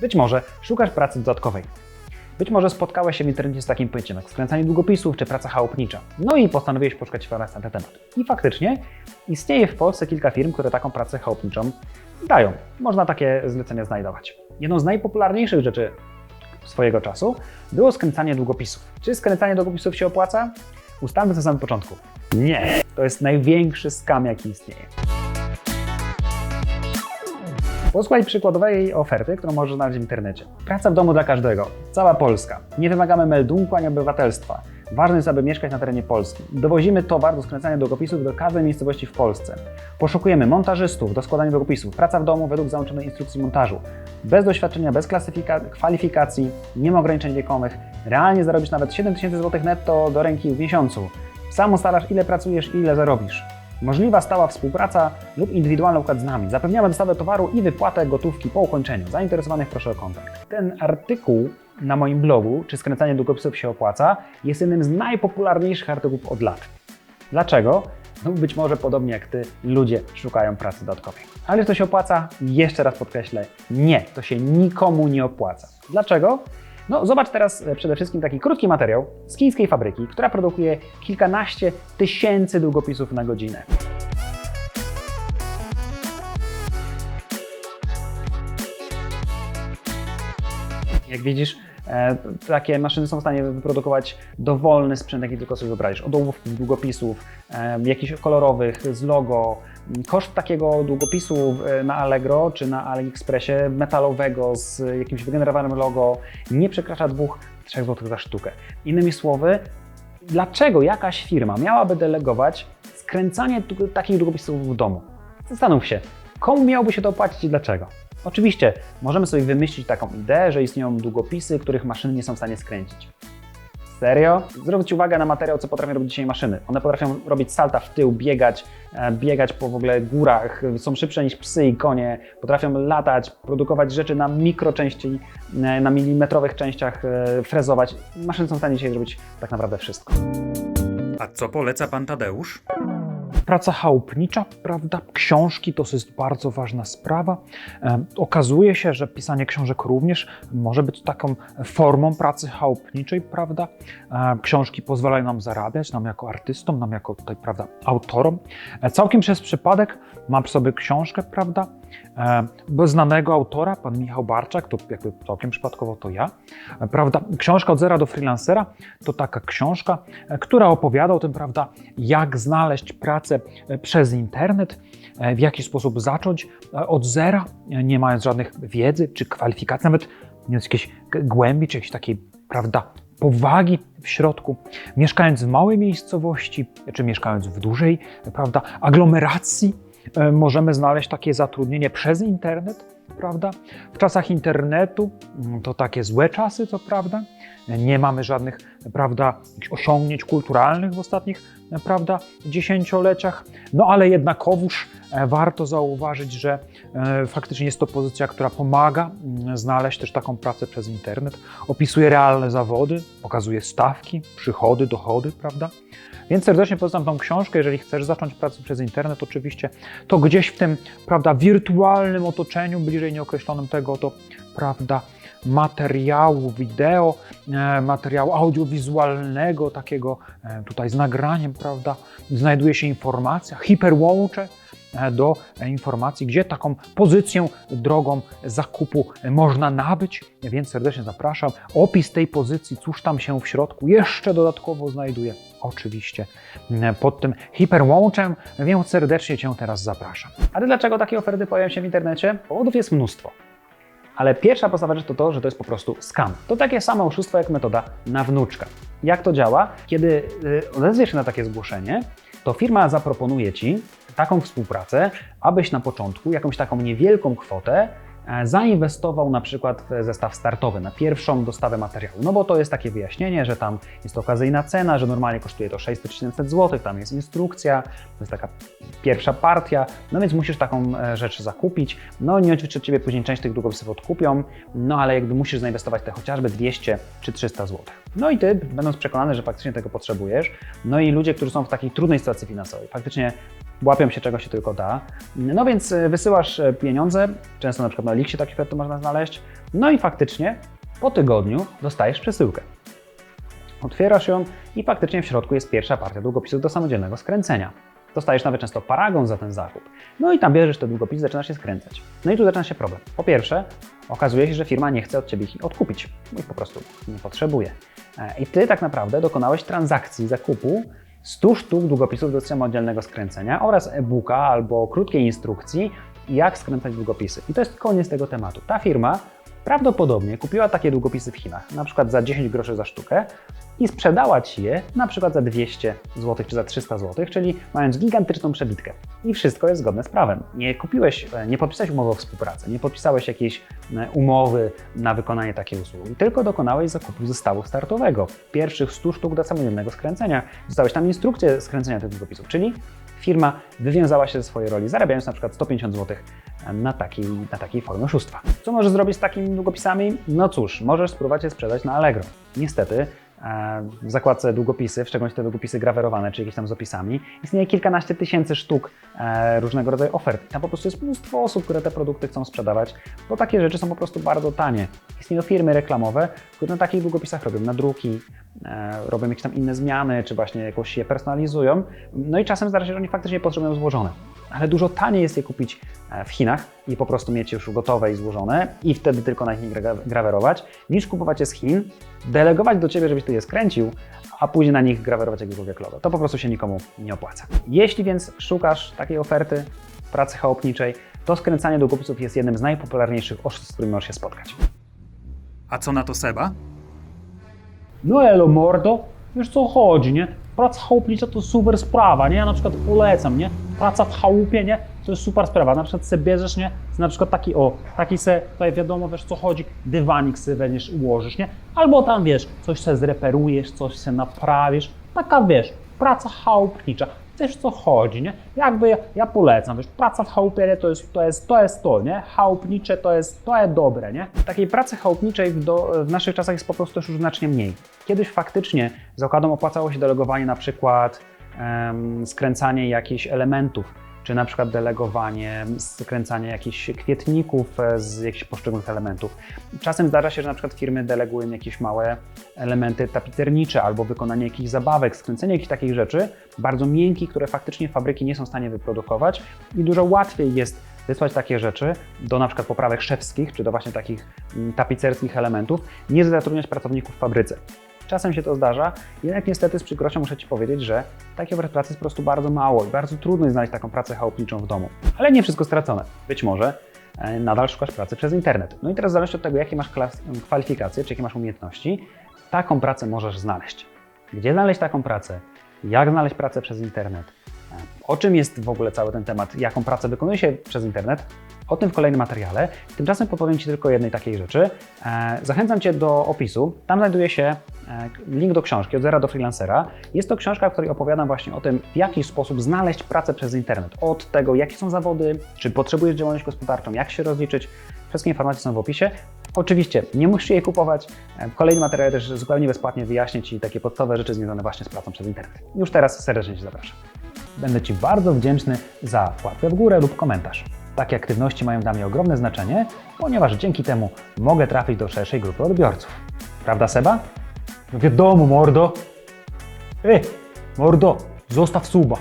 Być może szukasz pracy dodatkowej. Być może spotkałeś się w internecie z takim pojęciem jak skręcanie długopisów czy praca chałupnicza. No i postanowiłeś poszukać informacji na ten temat. I faktycznie istnieje w Polsce kilka firm, które taką pracę chałupniczą dają. Można takie zlecenia znajdować. Jedną z najpopularniejszych rzeczy swojego czasu było skręcanie długopisów. Czy skręcanie długopisów się opłaca? Ustalmy to na samym początku. Nie! To jest największy skam, jaki istnieje. Posłuchaj przykładowej oferty, którą możesz znaleźć w internecie. Praca w domu dla każdego. Cała Polska. Nie wymagamy meldunku ani obywatelstwa. Ważne jest, aby mieszkać na terenie Polski. Dowozimy towar do skręcania długopisów do każdej miejscowości w Polsce. Poszukujemy montażystów do składania długopisów. Praca w domu według załączonej instrukcji montażu. Bez doświadczenia, bez kwalifikacji, nie ma ograniczeń wiekowych. Realnie zarobisz nawet 7000 zł netto do ręki w miesiącu. Sam ustalasz, ile pracujesz i ile zarobisz. Możliwa stała współpraca lub indywidualny układ z nami. Zapewniamy dostawę towaru i wypłatę gotówki po ukończeniu. Zainteresowanych proszę o kontakt. Ten artykuł na moim blogu, czy skręcanie długopisów się opłaca, jest jednym z najpopularniejszych artykułów od lat. Dlaczego? No być może podobnie jak Ty, ludzie szukają pracy dodatkowej. Ale czy to się opłaca? Jeszcze raz podkreślę, nie, to się nikomu nie opłaca. Dlaczego? No, zobacz teraz e, przede wszystkim taki krótki materiał z chińskiej fabryki, która produkuje kilkanaście tysięcy długopisów na godzinę. Jak widzisz, takie maszyny są w stanie wyprodukować dowolny sprzęt, jaki tylko sobie wyobrazisz. Od ołówków, długopisów, e, jakichś kolorowych, z logo. Koszt takiego długopisu e, na Allegro czy na AliExpressie metalowego z jakimś wygenerowanym logo nie przekracza 2-3 zł za sztukę. Innymi słowy, dlaczego jakaś firma miałaby delegować skręcanie takich długopisów w domu? Zastanów się, komu miałoby się to opłacić i dlaczego? Oczywiście możemy sobie wymyślić taką ideę, że istnieją długopisy, których maszyny nie są w stanie skręcić. Serio? Zwróć uwagę na materiał, co potrafią robić dzisiaj maszyny. One potrafią robić salta w tył, biegać, e, biegać po w ogóle górach, są szybsze niż psy i konie, potrafią latać, produkować rzeczy na mikroczęści, e, na milimetrowych częściach, e, frezować. Maszyny są w stanie dzisiaj zrobić tak naprawdę wszystko. A co poleca pan Tadeusz? Praca chałupnicza, prawda? Książki to jest bardzo ważna sprawa. Okazuje się, że pisanie książek również może być taką formą pracy chałupniczej, prawda? E, książki pozwalają nam zarabiać, nam jako artystom, nam jako tutaj, prawda, autorom. E, całkiem przez przypadek mam przy sobie książkę, prawda? E, znanego autora, pan Michał Barczak, to jakby całkiem przypadkowo to ja, prawda? Książka od zera do freelancera to taka książka, która opowiada o tym, prawda, jak znaleźć pracę e, przez internet, e, w jaki sposób zacząć e, od zera, nie mając żadnych wiedzy czy kwalifikacji, nawet nie jakiejś głębi czy jakiejś takiej, prawda, powagi w środku, mieszkając w małej miejscowości, czy mieszkając w dużej, prawda, aglomeracji, możemy znaleźć takie zatrudnienie przez internet, prawda? W czasach internetu mm, to takie złe czasy, co prawda. Nie mamy żadnych, prawda, osiągnięć kulturalnych w ostatnich, prawda, dziesięcioleciach. No ale jednakowoż e, warto zauważyć, że e, faktycznie jest to pozycja, która pomaga mm, znaleźć też taką pracę przez internet. Opisuje realne zawody, pokazuje stawki, przychody, dochody, prawda? Więc serdecznie polecam tą książkę, jeżeli chcesz zacząć pracę przez internet, oczywiście, to gdzieś w tym, prawda, wirtualnym otoczeniu, bliżej nieokreślonym tego, to, prawda, materiału wideo, e, materiału audiowizualnego, takiego e, tutaj z nagraniem, prawda, znajduje się informacja, hiperłącze e, do informacji, gdzie taką pozycję drogą zakupu można nabyć, więc serdecznie zapraszam. Opis tej pozycji, cóż tam się w środku jeszcze dodatkowo znajduje, oczywiście pod tym hiperłączem, więc serdecznie Cię teraz zapraszam. Ale dlaczego takie oferty pojawiają się w internecie? Powodów jest mnóstwo. Ale pierwsza podstawowa rzecz to to, że to jest po prostu scam. To takie samo oszustwo jak metoda na wnuczka. Jak to działa? Kiedy y, odezwiesz się na takie zgłoszenie, to firma zaproponuje Ci taką współpracę, abyś na początku jakąś taką niewielką kwotę zainwestował na przykład w zestaw startowy, na pierwszą dostawę materiału. No bo to jest takie wyjaśnienie, że tam jest okazyjna cena, że normalnie kosztuje to 600-700 zł, tam jest instrukcja, to jest taka pierwsza partia, no więc musisz taką e, rzecz zakupić. No nie oczywiście Ciebie później część tych długopisów odkupią, no ale jakby musisz zainwestować te chociażby 200 czy 300 zł. No i Ty, będąc przekonany, że faktycznie tego potrzebujesz, no i ludzie, którzy są w takiej trudnej sytuacji finansowej, faktycznie łapią się czego się tylko da. No więc e, wysyłasz e, pieniądze, często na przykład na Elixie takie oferty można znaleźć, no i faktycznie po tygodniu dostajesz przesyłkę. Otwierasz ją i faktycznie w środku jest pierwsza partia długopisów do samodzielnego skręcenia. Dostajesz nawet często paragon za ten zakup. No i tam bierzesz te długopisy, zaczynasz się skręcać. No i tu zaczyna się problem. Po pierwsze, okazuje się, że firma nie chce od Ciebie ich odkupić, ich po prostu nie potrzebuje. E, I Ty tak naprawdę dokonałeś transakcji zakupu 100 sztuk długopisów do samodzielnego skręcenia oraz e-booka albo krótkiej instrukcji, jak skręcać długopisy. I to jest koniec tego tematu. Ta firma prawdopodobnie kupiła takie długopisy w Chinach, na przykład za 10 groszy za sztukę i sprzedała Ci je na przykład za 200 zł czy za 300 zł, czyli mając gigantyczną przebitkę. I wszystko jest zgodne z prawem. Nie kupiłeś, e, nie podpisałeś umowy o współpracy, nie podpisałeś jakiejś e, umowy na wykonanie takiej usługi, tylko dokonałeś zakupu zestawu startowego, pierwszych 100 sztuk do samodzielnego skręcenia. Dostałeś tam instrukcję skręcenia tych długopisów, czyli firma wywiązała się ze swojej roli, zarabiając na przykład 150 zł na takiej, na takiej formie oszustwa. Co możesz zrobić z takimi długopisami? No cóż, możesz spróbować je sprzedać na Allegro. Niestety, e, w zakładce długopisy, w szczególności te długopisy grawerowane, czy jakieś tam z opisami, istnieje kilkanaście tysięcy sztuk e, różnego rodzaju ofert. Tam po prostu jest mnóstwo osób, które te produkty chcą sprzedawać, bo takie rzeczy są po prostu bardzo tanie. Istnieją firmy reklamowe, które na takich długopisach robią nadruki, e, robią jakieś tam inne zmiany, czy właśnie jakoś je personalizują. No i czasem zdarza się, że oni faktycznie potrzebują złożone. Ale dużo taniej jest je kupić e, w Chinach i po prostu mieć już gotowe i złożone i wtedy tylko na nich gra- grawerować, niż kupować je z Chin, delegować do Ciebie, żebyś Ty je skręcił, a później na nich grawerować jakiekolwiek logo. To po prostu się nikomu nie opłaca. Jeśli więc szukasz takiej oferty pracy chałupniczej, to skręcanie długopisów jest jednym z najpopularniejszych oszustw, z którymi możesz się spotkać. A co na to Seba? No elo mordo, wiesz co chodzi, nie? Praca chałupnicza to super sprawa, nie? Ja na przykład polecam, nie? Praca w chałupie, nie? To jest super sprawa. Na przykład sobie bierzesz, nie? Na przykład taki, o, taki se, tutaj wiadomo, wiesz co chodzi, dywanik sobie weźmiesz, ułożysz, nie? Albo tam, wiesz, coś se zreperujesz, coś se naprawisz. Taka, wiesz, praca chałupnicza. Wiesz co chodzi, nie? Jakby ja, ja polecam, wiesz, praca w chałupie to jest to, jest, to, jest to nie? Chałupnicze to jest, to jest dobre, nie? Takiej pracy chałupniczej w, do, w naszych czasach jest po prostu już znacznie mniej. Kiedyś faktycznie zakładom opłacało się delegowanie na przykład em, skręcanie jakichś elementów, czy na przykład delegowanie skręcania jakichś kwietników e, z jakichś poszczególnych elementów. Czasem zdarza się, że na przykład firmy delegują jakieś małe elementy tapicernicze albo wykonanie jakichś zabawek, skręcenie jakichś takich rzeczy, bardzo miękkich, które faktycznie fabryki nie są w stanie wyprodukować i dużo łatwiej jest wysłać takie rzeczy do na przykład poprawek szewskich, czy do właśnie takich mm, tapicerskich elementów, niż zatrudniać pracowników w fabryce. Czasem się to zdarza, jednak niestety z przykrością muszę Ci powiedzieć, że takiej ofert pracy jest po prostu bardzo mało i bardzo trudno jest znaleźć taką pracę chałupniczą w domu. Ale nie wszystko stracone. Być może e, nadal szukasz pracy przez internet. No i teraz w zależności od tego, jakie masz kwalifikacje, czy jakie masz umiejętności, taką pracę możesz znaleźć. Gdzie znaleźć taką pracę? Jak znaleźć pracę przez internet? E, O czym jest w ogóle cały ten temat? Jaką pracę wykonuje się przez internet? O tym w kolejnym materiale. Tymczasem podpowiem Ci tylko jednej takiej rzeczy. E, Zachęcam Cię do opisu. Tam znajduje się e, link do książki Od zera do freelancera. Jest to książka, w której opowiadam właśnie o tym, w jaki sposób znaleźć pracę przez internet. Od tego, jakie są zawody, czy potrzebujesz działalność gospodarczą, jak się rozliczyć. Wszystkie informacje są w opisie. Oczywiście nie musisz jej kupować. E, W kolejnym materiale też zupełnie bezpłatnie wyjaśnię Ci takie podstawowe rzeczy związane właśnie z pracą przez internet. Już teraz serdecznie Cię zapraszam. Będę Ci bardzo wdzięczny za łapkę w górę lub komentarz. Takie aktywności mają dla mnie ogromne znaczenie, ponieważ dzięki temu mogę trafić do szerszej grupy odbiorców. Prawda, Seba? Wiadomo, mordo. Ej, mordo, zostaw suba.